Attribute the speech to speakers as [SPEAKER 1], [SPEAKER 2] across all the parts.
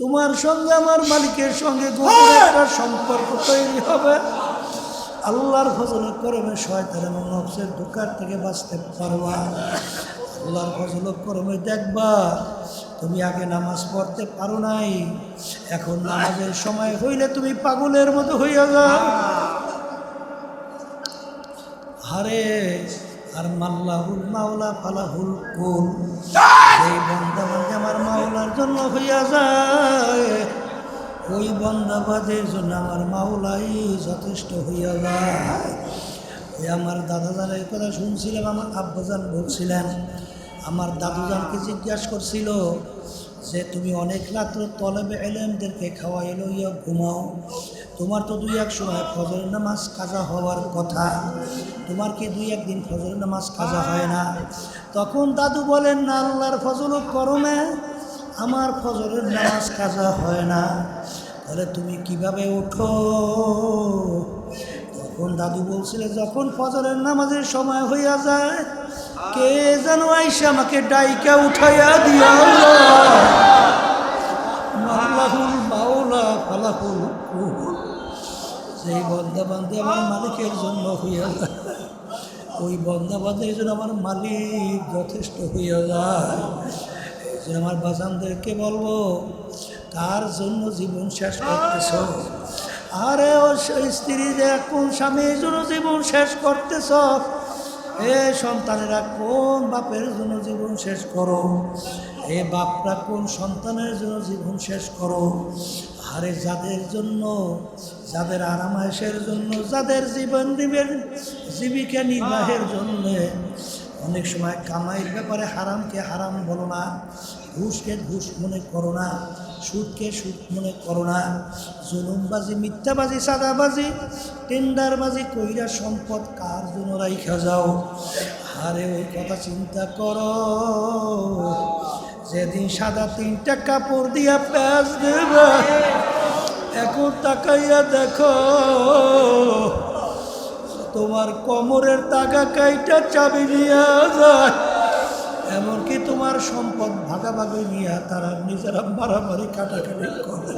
[SPEAKER 1] তোমার সঙ্গে আমার মালিকের সঙ্গে একটা সম্পর্ক তৈরি হবে। আল্লাহর ফজলে করমে শয়তান এবং নফসের দোকার থেকে বাঁচতে পারবা। আল্লাহর ফজল করমে দেখবা তুমি আগে নামাজ পড়তে পারো নাই। এখন নামাজের সময় হইলে তুমি পাগলের মতো হইয়া যাও। হারে আর মাল্লাহুল মাওলা ফালাহুল কুল। এই বন্দা বান্দে আমার মাওলার জন্য হইয়া যায় ওই বন্দাবাজের জন্য আমার মাওলাই যথেষ্ট হইয়া যায়। ওই আমার দাদাজান এই কথা শুনছিলাম আমার আব্বাজান বলছিলেন আমার দাদুজানকে জিজ্ঞাসা করছিল যে তুমি অনেক রাত্র তলবে এলেমদেরকে খাওয়াইলো, ইয়া ঘুমাও। তোমার তো দুই এক সময় ফজরের নামাজ কাজা হওয়ার কথা। তোমার কি দুই একদিন ফজরের নামাজ কাজা হয় না? তখন দাদু বলেন, না, আল্লাহর ফজল করমে আমার ফজরের নামাজ কাজা হয় না। তাহলে তুমি কীভাবে ওঠো? তখন দাদু বলছিলে, যখন ফজরের নামাজের সময় হইয়া যায় কে যেন আইসে আমাকে ডাইকা উঠাইয়া দিয়া সেই বন্দাবান্ধে আমার মালিকের জন্য হইয়া যায়, ওই বন্দাবান্ধের জন্য আমার মালিক যথেষ্ট হইয়া যায়। জন্য আমার বাসানদেরকে বলব, কার জন্য জীবন শেষ করতেছ? আরে ও স্ত্রী যে কোন স্বামীর জন্য জীবন শেষ করতেছ? এ সন্তানেরা কোন বাপের জন্য জীবন শেষ করো? এ বাপরা কোন সন্তানের জন্য জীবন শেষ করো? আরে যাদের জন্য, যাদের আরামায়েশের জন্য, যাদের জীবন দিবেন, জীবিকা নির্বাহের জন্য। অনেক সময় কামাইয়ের ব্যাপারে হারামকে হারাম বলো না, ঘুষকে ঘুষ মনে করো না। সুদকে সুদ মনে করো না। জুলুমবাজি মিথ্যাবাজি সাদাবাজি টেন্ডারবাজি কইরা সম্পদ কার জন্য রাইখা যাও? আরে ওই কথা চিন্তা করো। যেদিন সাদা তিনটা কাপড় দিয়া প্যাঁচ দেবে, এখন তাকাইয়া দেখো, তোমার কোমরের টাকা কাইটা চাবি নিয়ে যায়। এমনকি তোমার সম্পদ ভাগাভাগি নিয়ে তারা নিজেরা মারামারি কাটাকাটি করে।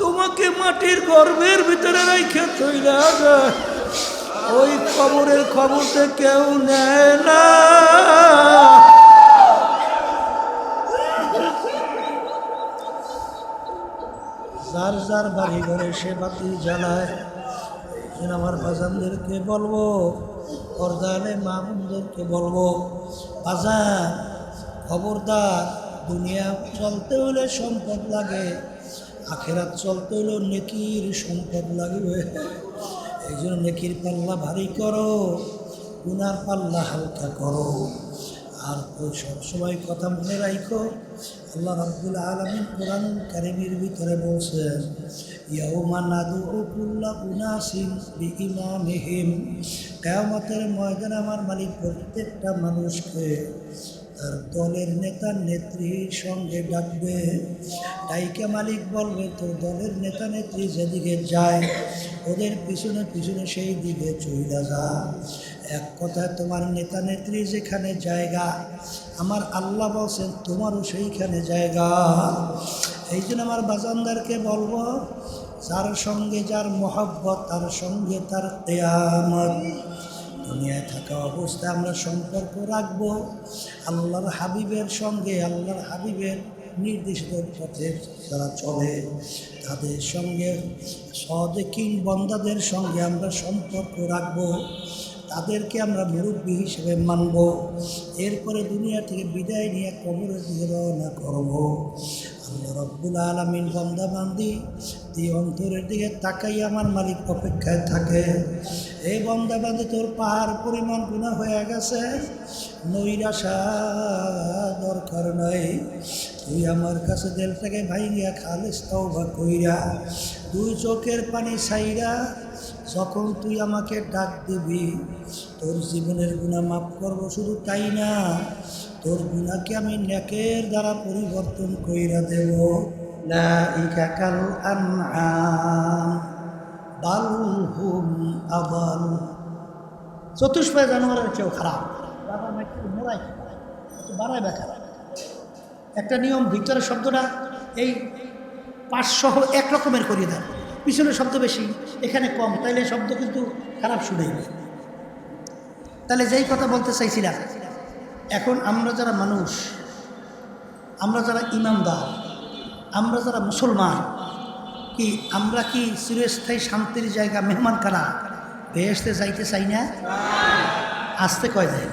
[SPEAKER 1] তোমাকে মাটির গর্ভের ভিতরে রেখে চইলা যায় ওই খবরের খবরতে কেউ নেয় না। যার যার বাড়ি ঘরে সে বাতি জ্বালায় আমার বাজানদেরকে বলব পর্দালে মামুনদেরকে বলব। বাজান খবরদার, দুনিয়া চলতে হলে সম্পদ লাগে, আখেরাত চলতে হলেও নেকির সম্পদ লাগবে। এই জন্য নেকির পাল্লা ভারী করো, গুনার পাল্লা হালকা করো। আর ওই সবসময় কথা মনে রাখো আল্লাহ রাব্বুল আলমিন কোরআন কারিমের ভিতরে বলছেন বিইমামিহিম। কেয়ামতের ময়দানে আমার মালিক প্রত্যেকটা মানুষকে তার দলের নেতা নেত্রীর সঙ্গে ডাকবে। ডাইকে মালিক বলবে, তো দলের নেতা নেত্রী যেদিকে যায়, ওদের পিছনে পিছনে সেই দিকে চইলা যা। এক কথায় তোমার নেতা নেত্রী যেখানে জায়গা, আমার আল্লাহ বলছেন তোমারও সেইখানে জায়গা। এই জন্য আমার বাজানদারকে বলব যার সঙ্গে যার মহব্বত, তার সঙ্গে তার তেয়ামত দুনিয়ায় থাকা অবস্থায় আমরা সম্পর্ক রাখব। আল্লাহর হাবিবের সঙ্গে, আল্লাহর হাবিবের নির্দিষ্ট পথে যারা চলে, তাদের সঙ্গে, সদেকিন বন্দাদের সঙ্গে আমরা সম্পর্ক রাখব। তাদেরকে আমরা মুরব্বী হিসেবে মানব। এরপরে দুনিয়া থেকে বিদায় নিয়ে কবরের দিকে রওনা করব। রব্বুল আলমিন বন্দাবান্দি দিয়ে অন্তরের দিকে তাকাই, আমার মালিক অপেক্ষায় থাকে। এই বন্দাবান্দি তোর পাহাড় পরিমাণ গুণা হয়ে গেছে। নৈরাশা দরকার নাই। তুই আমার কাছে দিল থেকে ভাইয়া খালিস তাও কইরা। দুই চোখের পানি ছাইরা যখন তুই আমাকে ডাক দিবি, তোর জীবনের গুণা মাফ করব শুধু তাই না, তোর গুণাকে আমি নেকের দ্বারা পরিবর্তন কইরা দেব। লাইকা কাল আনআম, বাল হুম আবাল চতুষ্পয় জানোয়ারের চেয়েও খারাপ। বাবা একটু নিয়ম, ভিতরের শব্দটা এই পাঁচসহ এক রকমের করিয়ে দেন। পিছনে শব্দ বেশি। এখানে কম, তাইলে শব্দ কিন্তু খারাপ শুনেইবে তাহলে যেই কথা বলতে চাইছিলাম, এখন আমরা যারা মানুষ, আমরা যারা ইমানদার, আমরা যারা মুসলমান, কি আমরা কি চিরস্থায়ী শান্তির জায়গা মেহমান কারা? বেহেসতে যাইতে চাই না? আসতে কয় যায়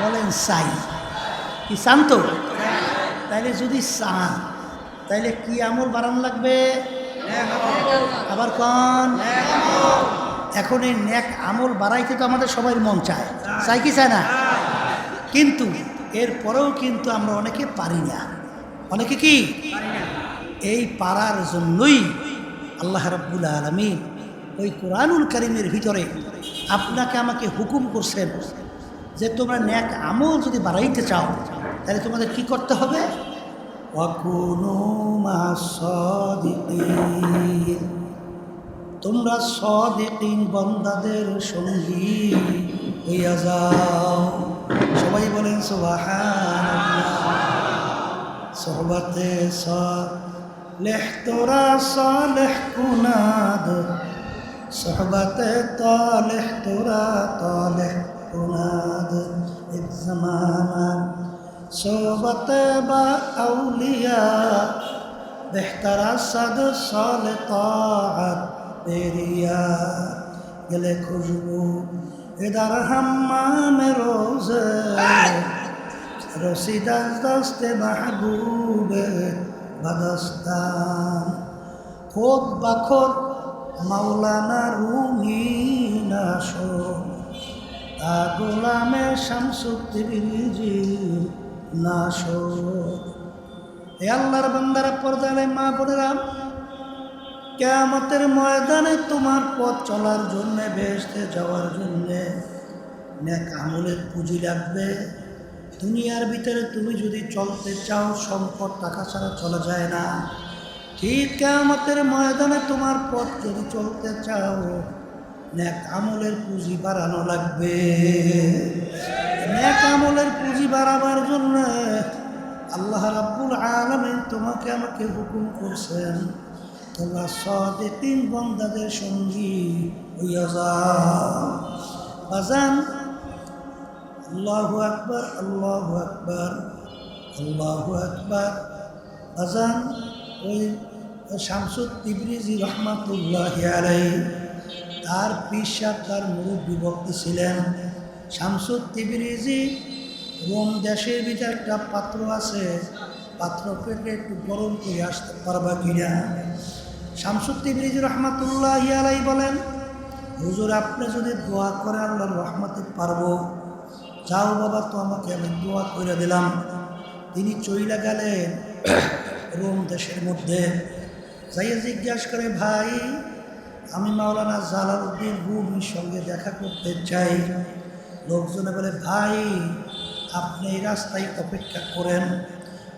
[SPEAKER 1] বলেন চাই। কি চান তো? তাইলে যদি চান, তাইলে কি আমল বাড়ান লাগবে? আবার কন? এখন এই ন্যাক আমল বাড়াইতে তো আমাদের সবাই মন চায়। চাই কি চায় না? কিন্তু এরপরেও কিন্তু আমরা অনেকে পারি না। অনেকে কি? এই পারার জন্যই আল্লাহ রাব্বুল আলমী ওই কোরআনুল করিমের ভিতরে আপনাকে আমাকে হুকুম করছেন যে তোমরা ন্যাক আমল যদি বাড়াইতে চাও, তাহলে তোমাদের কি করতে হবে? ওয়াকুনু মা'আস সাদিকিন। তোমরা সদেকিন বন্দাদের সঙ্গী হইয়া যাও। সবাই বলেন সোহবতে সালেহ তোরা সালেহ কুনাদ সোহবতে তালেহ তোরা তালেহ কুনাদ এক জমানা صحبت با اولیاء بہتر صد سال طاعت تیریا گلے خوشبو ادھر ہمام روز رسید از دست محبوب بدستان خود بخود مولانا رومی ناشو تا غلام شمس الدین নাশদ এ আল্লাহর বান্দারা পর্দারে মা বোনেরা, কেয়ামতের ময়দানে তোমার পথ চলার জন্যে বেসতে যাওয়ার জন্যে নেক আমলের পুঁজি লাগবে। দুনিয়ার ভিতরে তুমি যদি চলতে চাও, সম্পদ টাকা ছাড়া চলা যায় না। ঠিক কেয়ামতের ময়দানে তোমার পথ যদি চলতে চাও, নেক আমলের পুঁজি বাড়ানো লাগবে। নেক আমলের বাড়াবার জন্য আল্লাহ রাব্বুল আলমিন তোমাকে আমাকে হুকুম করছেন, তোমরা সদে তিন বন্দাদের সঙ্গী হইয়া আল্লাহু আকবার আল্লাহু আকবার আল্লাহু আকবার। আজান ওই শামসুদ তিবরিজি রহমাতুল্লাহ তার পিসাব তার মুরব্বী ভক্তি ছিলেন। শামসুদ তিবরিজি রোম দেশের ভিতরে একটা পাত্র আছে পাত্র পেটে একটু গরম করে আসতে পারবা কিনা? শামসুদ তিবরিজি রহমাতুল্লাহ আলাই বলেন, হুজুর, আপনি যদি দোয়া করে আল্লাহর রহমাতে পারব। যাও বাবা, তো আমাকে আমি দোয়া করে দিলাম। তিনি চইলা গেলেন রোম দেশের মধ্যে। যাইয়া জিজ্ঞাসা করে, ভাই, আমি মাওলানা জালালউদ্দিন রুমির সঙ্গে দেখা করতে চাই। লোকজনে বলে, ভাই আপনি এই রাস্তায় অপেক্ষা করেন।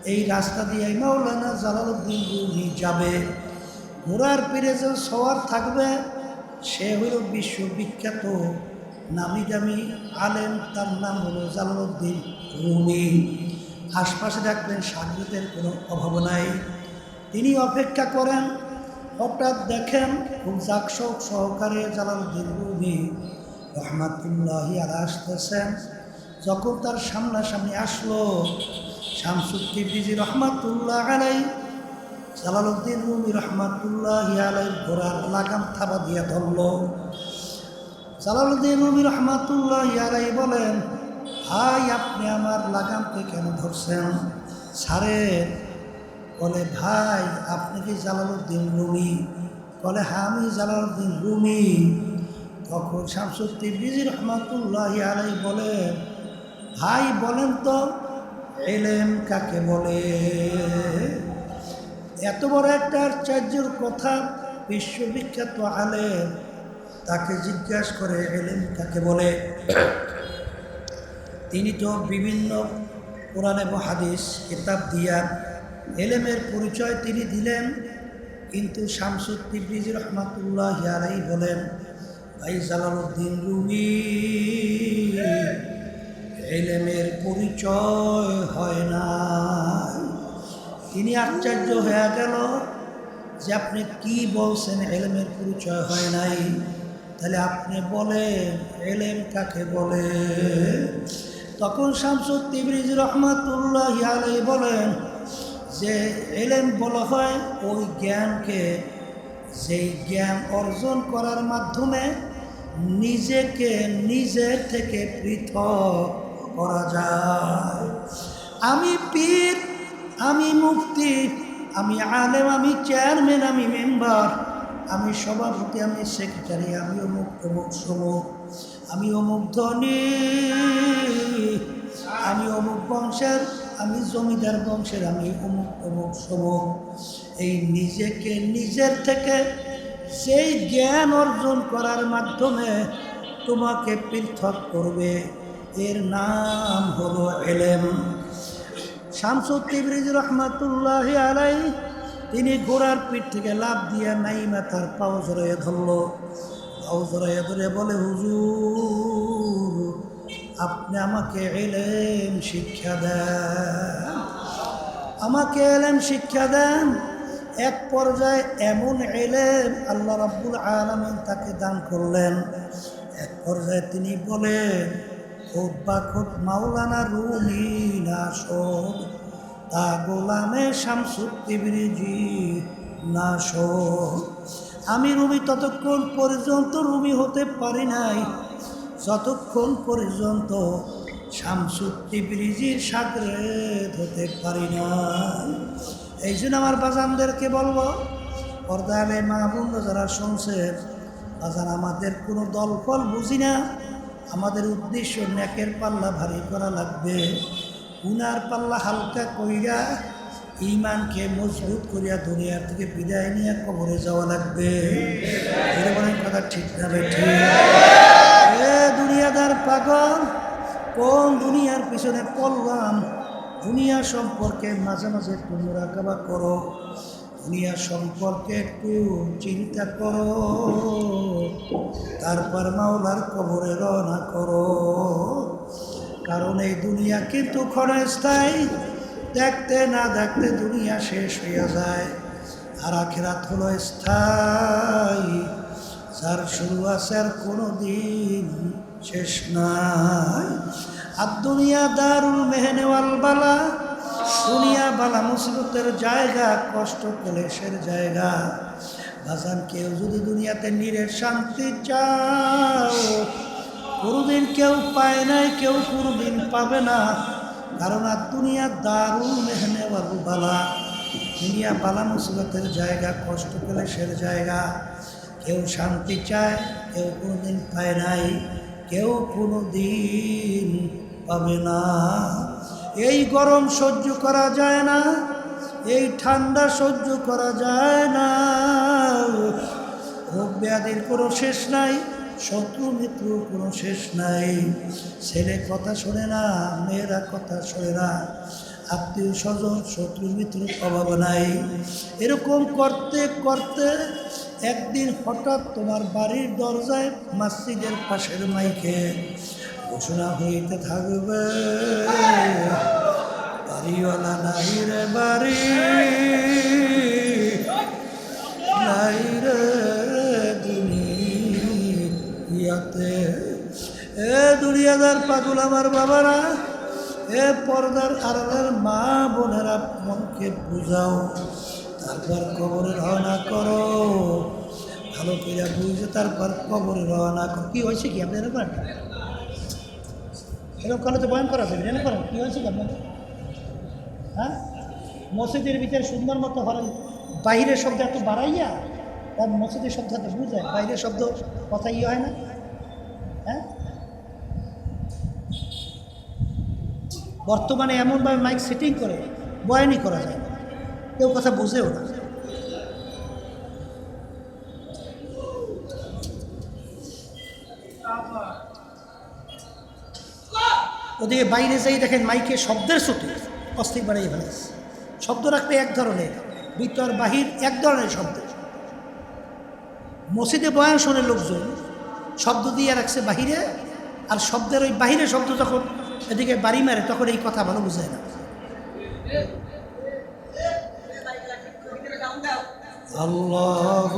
[SPEAKER 1] এই রাস্তা দিয়ে মাওলানা জালালউদ্দিন রুমি যাবে। ঘোড়ার পীরে যে সওয়ার থাকবে, সে হইল বিশ্ববিখ্যাত নামি দামি আলেম। তার নাম হলো জালালউদ্দিন রুমি আশপাশে দেখবেন সাগরিতের কোনো অভাব নাই। তিনি অপেক্ষা করেন। হঠাৎ দেখেন খুব জাকসক সহকারে জালালউদ্দিন রুমি রহমাতুল্লাহ আর আসতেছেন। যখন তার সামনাসামনি আসলো, শামসুদ্দিন রহমাতুল্লাহ আলাই, জালালউদ্দিন রুমি রহমাতুল্লাহ আলাই ঘোড়ার লাগাম থাবা দিয়া ধরল। জালালউদ্দিন রুমি রহমাতুল্লাহ আলাই বলেন, ভাই, আপনি আমার লাগামকে কেন ধরছেন? সারে বলে, ভাই, আপনি কি জালালউদ্দিন রুমি? বলে হ্যাঁ আমি জালালউদ্দিন রুমি। তখন শামসুদ্দিন বিজি রহমাতুল্লাহ আলাই বলেন ভাই বলেন তো, এলেম কাকে বলে? এত বড় একটা আশ্চর্যের কথা বিশ্ববিখ্যাত আলেম তাকে জিজ্ঞাসা করে এলেম কাকে বলে? তিনি তো বিভিন্ন কোরআন এবং হাদিস কিতাব দিয়া এলেমের পরিচয় তিনি দিলেন, কিন্তু শামসুদ্দিব্রিজ রহমাতুল্লাহ হিয়ারাই বলেন, ভাই জালালউদ্দিন রুমি। এলেমের পরিচয় হয় না তিনি আশ্চর্য হয়ে গেল যে আপনি কি বলছেন এলেমের পরিচয় হয় নাই। তাহলে আপনি বলেন, এলেম কাকে বলে? তখন শামসুদ তিবরিজ রহমাতুল্লাহ আলাই বলেন যে এলেম বলা হয় ওই জ্ঞানকে, যেই জ্ঞান অর্জন করার মাধ্যমে নিজেকে নিজের থেকে পৃথক করা যায়। আমি পীর, আমি মুফতি, আমি আলেম, আমি চেয়ারম্যান, আমি মেম্বার, আমি সভাপতি, আমি সেক্রেটারি, আমি অমুক অমুক সমুক আমি অমুক ধনী, আমি অমুক বংশের, আমি জমিদার বংশের, আমি অমুক অমুক সমুক এই নিজেকে নিজের থেকে সেই জ্ঞান অর্জন করার মাধ্যমে তোমাকে পৃথক করবে। এর নাম হলো এলেম। শামসুদ্দিবরিজ রহমাতুল্লাহ আলাই তিনি ঘোড়ার পিঠ থেকে লাভ দিয়ে নাইমা তার পাও জড়াইয়ে ধরল। পাও জড়াইয়ে ধরে বলে, হুজুর, আপনি আমাকে এলেম শিক্ষা দেন। আমাকে এলেম শিক্ষা দেন। এক পর্যায়ে এমন এলেম আল্লাহ রাব্বুল আলমিন তাকে দান করলেন। এক পর্যায়ে তিনি বলেন খোদ বা খোদ মাওলানা রুমি নাসদ তা গোলামে শামসুদ্দিবিরিজি নাসদ আমি রুমি ততক্ষণ পর্যন্ত রুমি হতে পারি নাই, যতক্ষণ পর্যন্ত শামসুদ্দিবিরিজির সাগরেদ হতে পারি না এই জন্য আমার বাজানদেরকে বলব পর্দালে মাহবুব যারা শুনছেন, বাজান আমাদের কোনো দল ফল বুঝি না। আমাদের উদ্দেশ্য ন্যাকের পাল্লা ভারী করা লাগবে। উনার পাল্লা হালকা কইরা ইমানকে মজবুত করিয়া দুনিয়ার থেকে বিদায় নিয়ে কবরে যাওয়া লাগবে। কথা ঠিক না এ দুনিয়াদার পাগল, কোন দুনিয়ার পিছনে পড়লাম দুনিয়া সম্পর্কে মাঝে মাঝে একটু মোরাকাবা করো। দুনিয়া সম্পর্কে একটু চিন্তা করো। তারপর মাওলার কবরে রওনা করো। কারণ এই দুনিয়া কিন্তু ক্ষণস্থায়ী। দেখতে না দেখতে দুনিয়া শেষ হইয়া যায়। আর আখেরাত হলো স্থায়ী। যার শুরু আছে আর কোনো দিন শেষ নাই। আর দুনিয়া দারুল মেহনেওয়াল বালা দুনিয়া বালা মুসিবতের জায়গা, কষ্ট ক্লেশের জায়গা। বাজান, কেউ যদি দুনিয়াতে নিরের শান্তি চাও, কোনোদিন কেউ পায় নাই, কেউ কোনোদিন পাবে না। কারণ আর দুনিয়া দারুল বাবু বালা। দুনিয়া বালা মুসিবতের জায়গা, কষ্ট ক্লেশের জায়গা। কেউ শান্তি চায়, কেউ কোনোদিন পায় নাই, কেউ কোনো দিন পাবে না। এই গরম সহ্য করা যায় না, এই ঠান্ডা সহ্য করা যায় না। রোগ ব্যাধির কোনো শেষ নাই, শত্রু মিত্রুর কোনো শেষ নাই। ছেলে কথা শোনে না, মেয়েরা কথা শোনে না। আত্মীয় স্বজন, শত্রু মিত্রুর অভাব নাই। এরকম করতে করতে একদিন হঠাৎ তোমার বাড়ির দরজায় মসজিদের পাশের মাইকে ঘোষণা হইতে থাকবে বাড়িওয়ালা নাই রে বাড়ি নাই রে দুনিয়াতে এ দুনিয়াদার পাগল আমার বাবারা এ পর্দার আড়ালের মা বোনেরা মনকে বুঝাও তারপর কবরে রওনা করো ভালো করে বুঝে তারপর কবরে রওনা করো কী হয়েছে কি আপনি এরকম করেন এরকম করলে তো বয়ান করা যাবে এরকম করেন, কী হয়েছে আপনাদের? হ্যাঁ? মসজিদের ভিতরে সুন্দর মতো হলেন বাইরের শব্দ এত বাড়াইয়া, তার মসজিদের শব্দ এত বুঝায় বাইরের শব্দ কথা ইয়ে হয় না? হ্যাঁ? বর্তমানে এমনভাবে মাইক সেটিং করে, বয়ানই করা যায় কেউ কথা বুঝেও না। ওদিকে বাইরে যাই দেখেন মাইকে শব্দের ছুটি অস্থির বাড়াই ফেলেছে শব্দ রাখলে এক ধরনের ভিতর বাহির এক ধরনের শব্দ। মসজিদে বয়ান শোনে লোকজন, শব্দ দিয়ে রাখছে বাহিরে, আর শব্দের ওই বাহিরে শব্দ যখন এদিকে বাড়ি মারে, তখন এই কথা ভালো বুঝায় না। আল্লাহ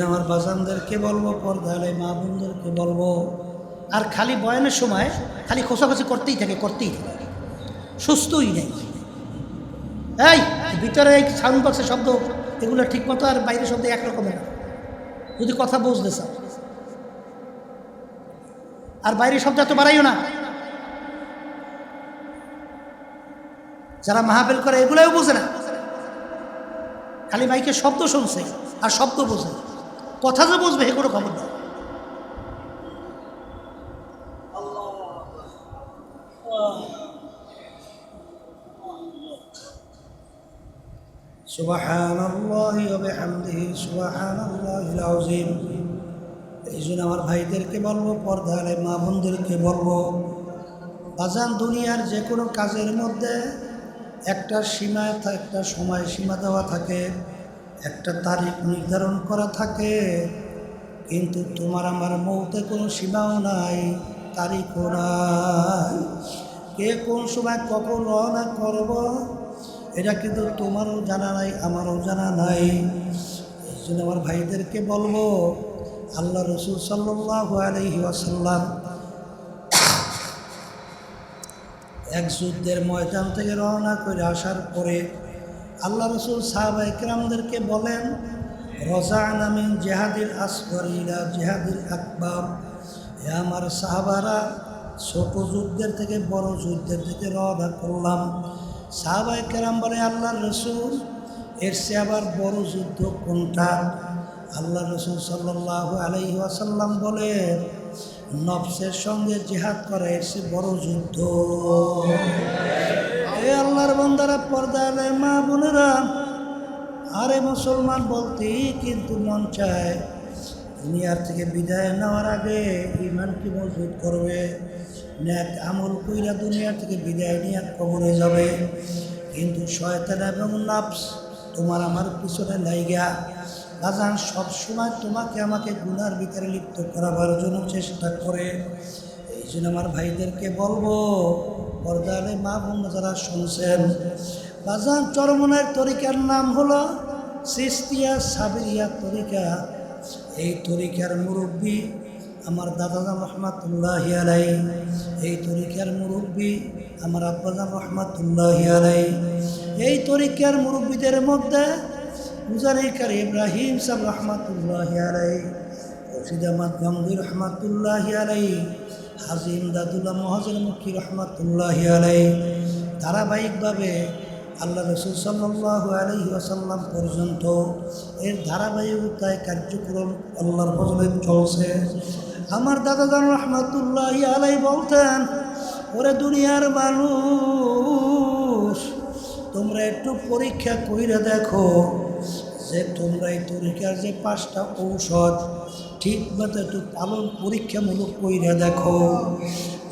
[SPEAKER 1] জন্য আমার বাজানদেরকে বলব, পর্দালে মা বোনদেরকে বলব, আর খালি বয়ানের সময় খালি খোসাখোসি করতেই থাকে করতেই থাকে। সুস্থই নেই। এই, ভিতরে এই সাউন্ড বক্সের শব্দ, এগুলো ঠিক মতো আর বাইরের শব্দ একরকমের না। যদি কথা বুঝতে চাও। আর বাইরের শব্দ এত বাড়াইও না। যারা মাহাবেল করে, এগুলোও বোঝে না। খালি মাইকে শব্দ শুনছে, আর শব্দ বোঝে কথা যে বুঝবে এগুলো খবর না سبحان الله وبحمده سبحان الله العظيم এই জন্য আমার ভাইদেরকে বলবো পর্দারে মা বোনদেরকে বলবো বাজান দুনিয়ার যে কোনো কাজের মধ্যে একটা সীমায় থা- একটা সময় সীমা দেওয়া থাকে একটা তারিখ নির্ধারণ করা থাকে, কিন্তু তোমার আমার মৌতে কোনো সীমাও নাই, তারিখও নাই। কে কোন সময় কখন রওনা করব, এটা কিন্তু তোমারও জানা নাই, আমারও জানা নাই। এই জন্য আমার ভাইদেরকে বলব, আল্লাহ রসুল সাল্লাহ আলহি আসাল্লাম এক যুদ্ধের ময়দান থেকে রওনা করে আসার পরে আল্লাহ রসুল সাহাবা ইকরামদেরকে বলেন রজা নামিন জেহাদিল আসগর ইলা জেহাদিল আকবর। এ আমার সাহাবারা ছোট যুদ্ধের থেকে, বড় যুদ্ধের থেকে রওনা করলাম। সাহাবাই কেরাম বলে, আল্লাহ রসুল, এর সে আবার বড় যুদ্ধ কোনটা? আল্লাহ রসুল সাল্লাহ আলহি আসাল্লাম বলে নফসের সঙ্গে জেহাদ করা এর সে বড় যুদ্ধ। এ আল্লাহর বন্দারা পর্দালে মা বোনেরা, আরে মুসলমান বলতেই কিন্তু মন চায়, দুনিয়ার থেকে বিদায় নেওয়ার আগে ইমানকে মজবুত করবে? ন্যাক আমল কইরা দুনিয়া থেকে বিদায় নিয়ে কবরে যাবে। কিন্তু শয়তান এবং নাফস তোমার আমার পিছনে লাইগা। বাজান সবসময় তোমাকে আমাকে গুনার ভিতরে লিপ্ত করাবার জন্য চেষ্টা করে। এই জন্য আমার ভাইদেরকে বলব, পর্দারে মা বোন যারা শুনছেন বাজান চরমনের তরিকার নাম হলো সিস্তিয়া সাবিরিয়া তরিকা। এই তরিকার মুরব্বী আমার দাদাজান রহমাতুল্লাহ আলাই এই তরিকার মুরব্বী আমার আব্বাজান রহমাতুল্লাহ আলাই এই তরিকার মুরব্বীদের মধ্যে মুজারিকার ইব্রাহিম সাহ রহমাতুল্লাহ আলাই রশিদ আহমদ গঙ্গুর রহমাতুল্লাহ আলাই হাজিম দাদুল্লাহ মহাজের মুখী রহমাতুল্লাহ আলাই ধারাবাহিকভাবে আল্লাহ রসুল সাল্লাহ আলহি আসাল্লাম পর্যন্ত এর ধারাবাহিকতায় কার্যক্রম আল্লাহর ফজলে চলছে। আমার দাদাদান রহমাতুল্লাহ আলাই বলতেন, ওরে দুনিয়ার মানুষ, তোমরা একটু পরীক্ষা কইরে দেখো যে তোমরা এই তরিকার যে পাঁচটা ঔষধ ঠিক মতো একটু পালন পরীক্ষামূলক কইরা দেখো।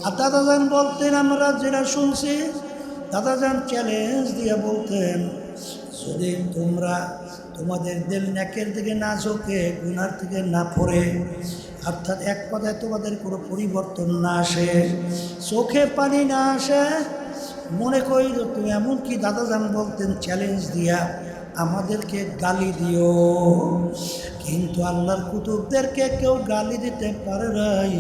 [SPEAKER 1] আর দাদা দাদাজান বলতেন, আমরা যেটা শুনছি দাদা দাদাজান চ্যালেঞ্জ দিয়ে বলতেন, যদি তোমরা তোমাদের দিল ন্যাকের দিকে না ঝোঁকে, গুনার থেকে না পড়ে অর্থাৎ এক কথায় তোমাদের কোনো পরিবর্তন না আসে, চোখে পানি না আসে, মনে করি তুমি এমন এমনকি দাদাজান বলতেন চ্যালেঞ্জ দিয়া আমাদেরকে গালি দিও। কিন্তু আল্লাহর কুতুবদেরকে কেউ গালি দিতে পারে নাই।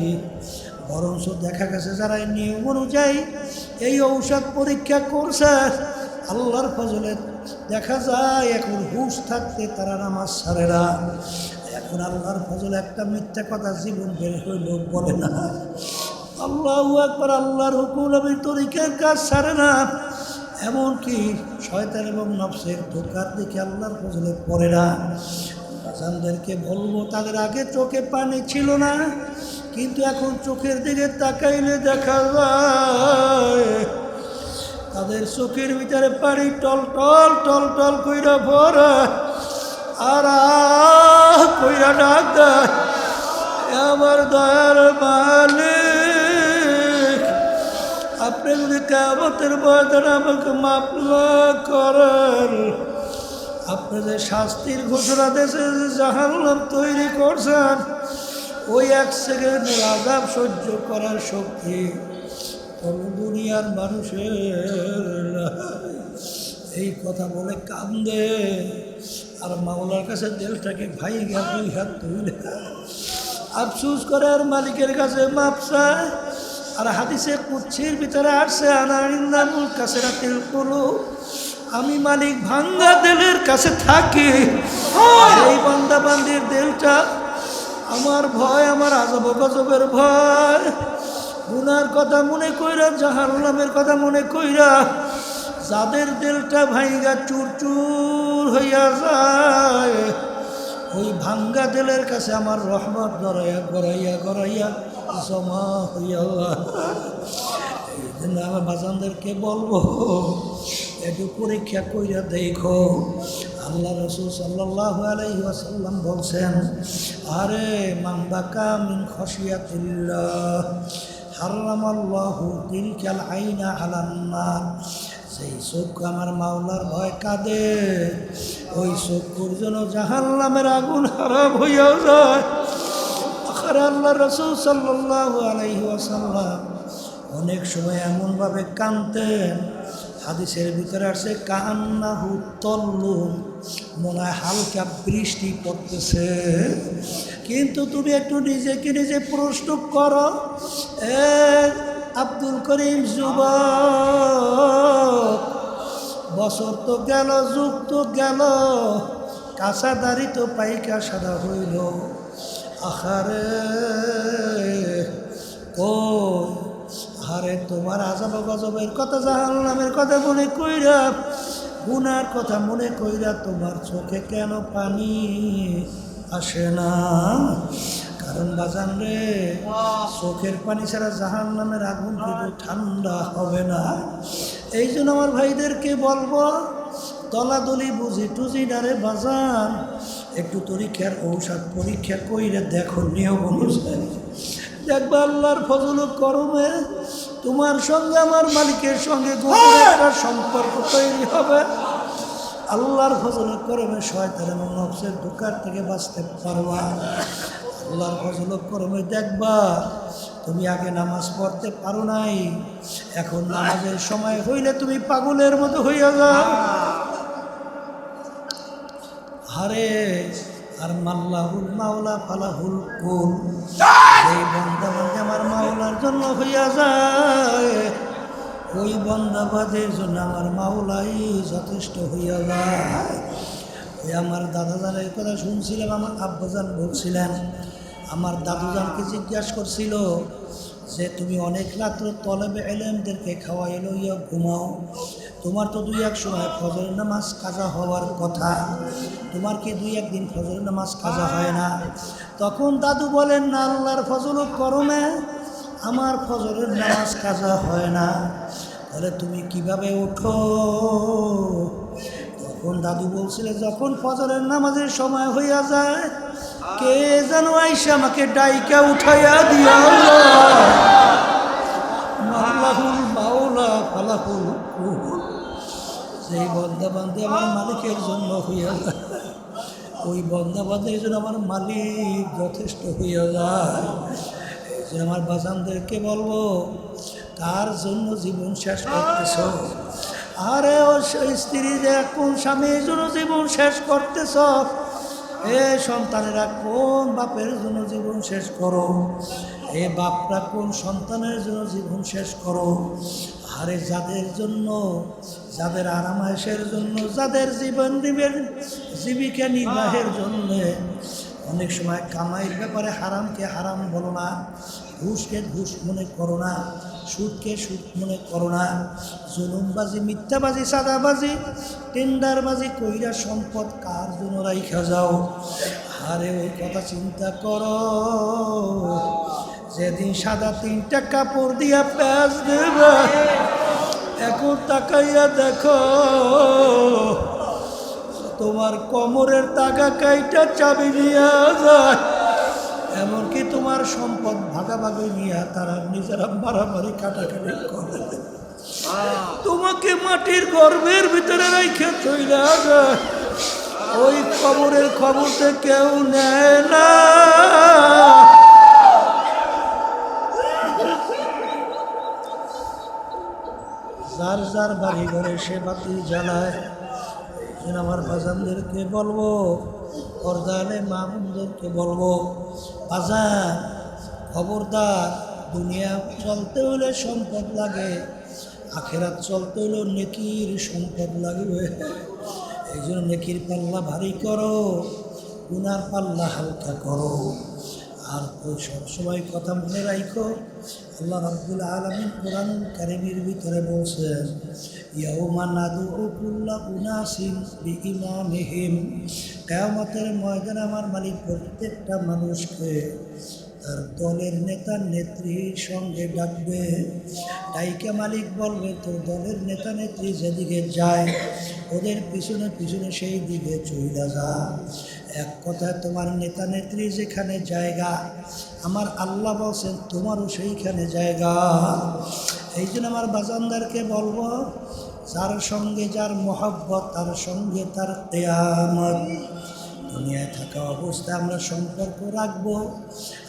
[SPEAKER 1] বরঞ্চ দেখা গেছে যারা নিয়ম অনুযায়ী এই ঔষধ পরীক্ষা করছে, আল্লাহর ফজলে দেখা যায় এখন হুশ থাকতে তারা নামাজ ছাড়ে না। এখন আল্লাহর ফজলে একটা মিথ্যা কথা জীবন বের হইল বলে না। আল্লাহ একবার আল্লাহর হুকুম আমি তরিকার কাজ ছাড়ে না। এমনকি শয়তান এবং নফসের ধোকার দিকে আল্লাহর ফজলে পড়ে না। বাজানদেরকে বলব, তাদের আগে চোখে পানি ছিল না, কিন্তু এখন চোখের দিকে তাকাইলে দেখা যায়, তাদের চোখের ভিতরে পানি টল টল টল টল কইরা ভরা, আর কইরা ডাক দেয়, আমার দয়ার মালিক। আপনি যদি কামতের ময়দানে আমাকে মাফ করেন, আপনি যে শাস্তির ঘোষণা দেশে জাহান্নাম তৈরি করছেন, ওই এক সেকেন্ডের আজাব সহ্য করার শক্তি কোন দুনিয়ার মানুষের এই কথা বলে কান্দে, আর মাওলার কাছে দেলটাকে ভাই গা দুই হাত ধুইলে আফসুস করে আর মালিকের কাছে মাপ চায়। আর হাদিসে কুচ্ছির ভিতরে আসছে আনারিন্দামুল কাছে রাতিল কুলু আমি মালিক ভাঙ্গা দেলের কাছে থাকি। এই বান্দা বান্দির দেলটা আমার ভয়, আমার আজব গজবের ভয়। গুনার কথা মনে কইরা, জাহার নামের কথা মনে কইরা, যাদের দেলটা ভাইগা চুর চুর হইয়া যায়, ওই ভাঙ্গা দেলের কাছে আমার রহমত গড়াইয়া গড়াইয়া গড়াইয়া জমা হইয়া এই আমার বাজানদেরকে বলব একটু পরীক্ষা কইরা দেখো। আল্লাহ রসুল ওয়াসাল্লাম বলছেন, আরে মান্দাকা মিন সেই চক্ষু আমার মাওলার ভয় কাঁদে, ওই চক্ষুর জন্য জাহান্নামের আগুন খারাপ হইয়া যায়। আখারে আল্লাহ রসুল সাল্লাহ আলাইহি ওয়াসাল্লাম অনেক সময় এমনভাবে কানতেন হাদিসের ভিতরে আসছে কান্নাহু তল্লুম মনে হয় হালকা বৃষ্টি পড়তেছে। কিন্তু তুমি একটু নিজেকে নিজে প্রশ্ন করো, এ আব্দুল করিম যুবক, বছর তো গেল, যুগ তো গেল, কাঁচা দাড়ি তো পাইকা সাদা হইল। আহারে, ও আরে তোমার আজাব গজবের কথা জাহান নামের কথা মনে কইরা, গুনার কথা মনে কইরা তোমার চোখে কেন পানি আসে না? কারণ বাজান রে, চোখের পানি ছাড়া জাহান নামের আগুন কিন্তু ঠান্ডা হবে না। এই জন্য আমার ভাইদেরকে বলব দলাদলি বুঝি টুজি ডারে বাজান? একটু পরীক্ষার ঔষধ পরীক্ষা কইরে দেখো নিয়ম অনুযায়ী দেখবা আল্লাহর ফজল করমে তোমার সঙ্গে আমার মালিকের সঙ্গে একটা সম্পর্ক তৈরি হবে। আল্লাহর ফজল করমে শয়তান এবং নফসের দোকার থেকে বাঁচতে পারবা। আল্লাহর ফজল করমে দেখবা তুমি আগে নামাজ পড়তে পারো নাই এখন নামাজের সময় হইলে তুমি পাগলের মতো হইয়া যাও। হারে আর মাল্লাহুল মাওলা ফালাহুল কুল। এই বন্দা বাদে আমার মাওলার জন্য হইয়া যায় ওই বন্দাবাদের জন্য আমার মাওলাই যথেষ্ট হইয়া যায়। ওই আমার দাদাজানের কথা শুনছিলাম আমার আব্বাজান বলছিলেন আমার দাদুজানকে জিজ্ঞাসা করছিল যে তুমি অনেক রাত্র তলবে এলেমদেরকে খাওয়াই লইয়া ঘুমাও তোমার তো দুই এক সময় ফজরের নামাজ কাজা হওয়ার কথা। তোমার কি দুই একদিন ফজরের নামাজ কাজা হয় না? তখন দাদু বলেন, না, আল্লাহর ফজল করমে আমার ফজরের নামাজ কাজা হয় না। তাহলে তুমি কীভাবে ওঠো? তখন দাদু বলছিলে যখন ফজরের নামাজের সময় হইয়া যায়, কে যেন আইসা আমাকে ডাইকা উঠাইয়া দিয়া মাওলাহুল মাওলা, ফালাহুল সেই বান্ধে আমার মালিকের জন্য হইয়া যায়। ওই বন্দা বান্ধের জন্য আমার মালিক যথেষ্ট হইয়া যায়। এই আমার বাজানদেরকে বলব তার জন্য জীবন শেষ করতেছ? আরে, ও স্ত্রী যে কোন স্বামীর জন্য জীবন শেষ করতেছ? এ সন্তানেরা কোন বাপের জন্য জীবন শেষ করো? এ বাপরা কোন সন্তানের জন্য জীবন শেষ করো? আরে যাদের জন্য, যাদের আরামায়েশের জন্য, যাদের জীবন দিবেন, জীবিকা নির্বাহের জন্য, অনেক সময় কামাইয়ের ব্যাপারে হারামকে হারাম বলো না, ঘুষকে ঘুষ মনে করো না, সুদকে সুদ মনে করো না, জুলুমবাজি, মিথ্যাবাজি, সাদাবাজি, টেন্ডারবাজি, কইরা সম্পদ কার জন্য রাইখা যাও? আরে ওই কথা চিন্তা করো। যেদিন সাদা তিনটা কাপড় দিয়া প্যাঁচ দেবে, এখন তাকাইয়া দেখো, তোমার কোমরের টাকা কাইটা চাবি নিয়ে যায়। এমনকি তোমার সম্পদ ভাগাভাগি নিয়ে তারা নিজেরা মারামারি কাটাকাটি করে। তোমাকে মাটির গর্ভের ভিতরে রেখে চইলা যায়। ওই খবরের খবরতে কেউ নেয় না। যার যার বাড়ি ঘরে সে বাতি জ্বালায়। আমার বাজানদেরকে বলব, পর্দালে মা বোনদেরকে বলব, বাজান, খবরদার, দুনিয়া চলতে হলে সম্পদ লাগে, আখেরাত চলতে হলেও নেকির সম্পদ লাগবে। এই জন্য নেকির পাল্লা ভারী করো, গুনার পাল্লা হালকা করো। আর তো সবসময় কথা মনে রাখো আল্লাহ রাব্বুল আলমিন কোরআন কারিমের ভিতরে বলছেন বিইমামিহিম কিয়ামতের ময়দানে আমার মালিক প্রত্যেকটা মানুষকে তার দলের নেতা নেত্রীর সঙ্গে ডাকবে। ডাইকে মালিক বলবে তো দলের নেতা নেত্রী যেদিকে যায়, ওদের পিছনে পিছনে সেই দিকে চইলা যা। এক কথায় তোমার নেতা নেত্রী যেখানে জায়গা, আমার আল্লাহ বলছেন তোমারও সেইখানে জায়গা। এই জন্য আমার বাজানদারকে বলব, যার সঙ্গে যার মহব্বত, তার সঙ্গে তার তেয়ামত দুনিয়ায় থাকা অবস্থায় আমরা সম্পর্ক রাখব,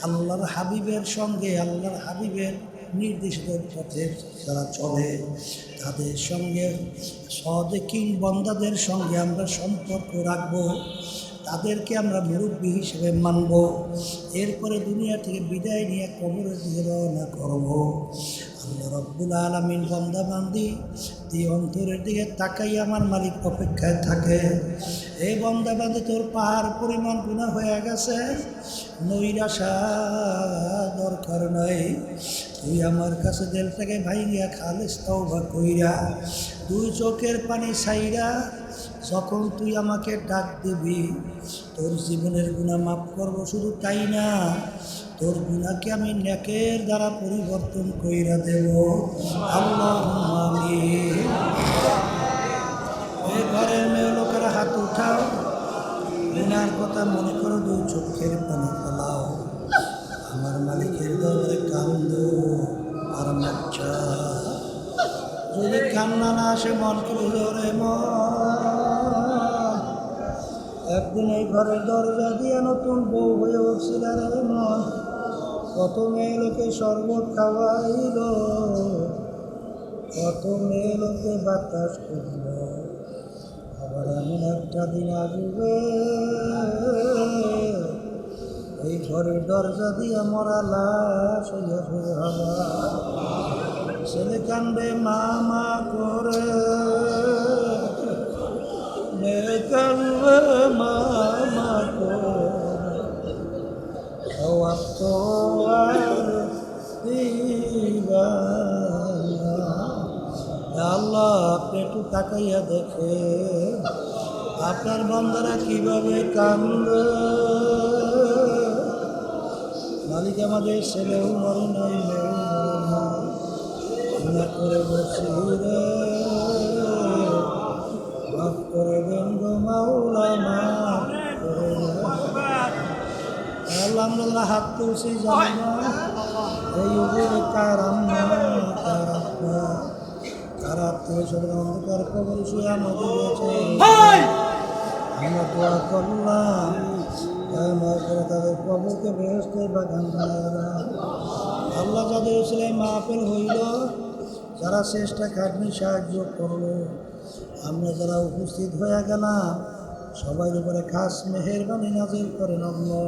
[SPEAKER 1] আল্লাহর হাবিবের সঙ্গে, আল্লাহর হাবিবের নির্দিষ্ট পথে যারা চলে, তাদের সঙ্গে সদেকিন বন্দাদের সঙ্গে আমরা সম্পর্ক রাখব। তাদেরকে আমরা মুরব্বী হিসেবে মানব। এরপরে দুনিয়া থেকে বিদায় নিয়ে কবরের দিকে রওনা করব। আল্লাহ রব্বুল আলমিন বন্দাবান্দি তুই অন্তরের দিকে তাকাই আমার মালিক অপেক্ষায় থাকে। এই বন্দাবান্দি তোর পাহাড় পরিমাণ গুণা হয়ে গেছে। নৈরাশা দরকার নাই। তুই আমার কাছে দেলটাকে ভাইয়া খালিস তাও বা কইরা। দুই চোখের পানি সাইরা যখন তুই আমাকে ডাক দিবি, তোর জীবনের গুণা মাফ করব শুধু তাই না, তোর গুণাকে আমি নেকের দ্বারা পরিবর্তন কইরা দেব। আল্লাহ ঘরের মেয়ে লোকের হাত উঠাও। গুনার কথা মনে করো, দুই চোখের পানি ফেলাও। আমার মালিকের দরবারে কান্দ, আর মাচ্চা যদি কান্না না আসে, মন করে মন। একদিন এই ঘরের দরজা দিয়ে নতুন বউ হয়ে উঠছিল রে মন। কত মেয়ে লোকে শরবত খাওয়াইল কত মেয়ে লোকে বাতাস করল। আবার এমন একটা দিন আসবে, এই ঘরের দরজা দিয়ে মরা লাশ হইয়া শুরু হবা। ছেলে কান্দে কান্দে মামা করে আল্লাহ আপনি একটু তাকাইয়া দেখে আপনার বন্ধুরা কীভাবে কান্দে মালিক আমাদের ছেলেও মরে নাই মেয়েও করে বসি আমরা হাত তুলছি আমরা করলাম তাদের আল্লাহ যাদের যারা চেষ্টা খাটনি সাহায্য করল আমরা যারা উপস্থিত হয়ে গেলাম, সবাই উপরে খাস মেহেরবানি নাজিল করেন আল্লাহ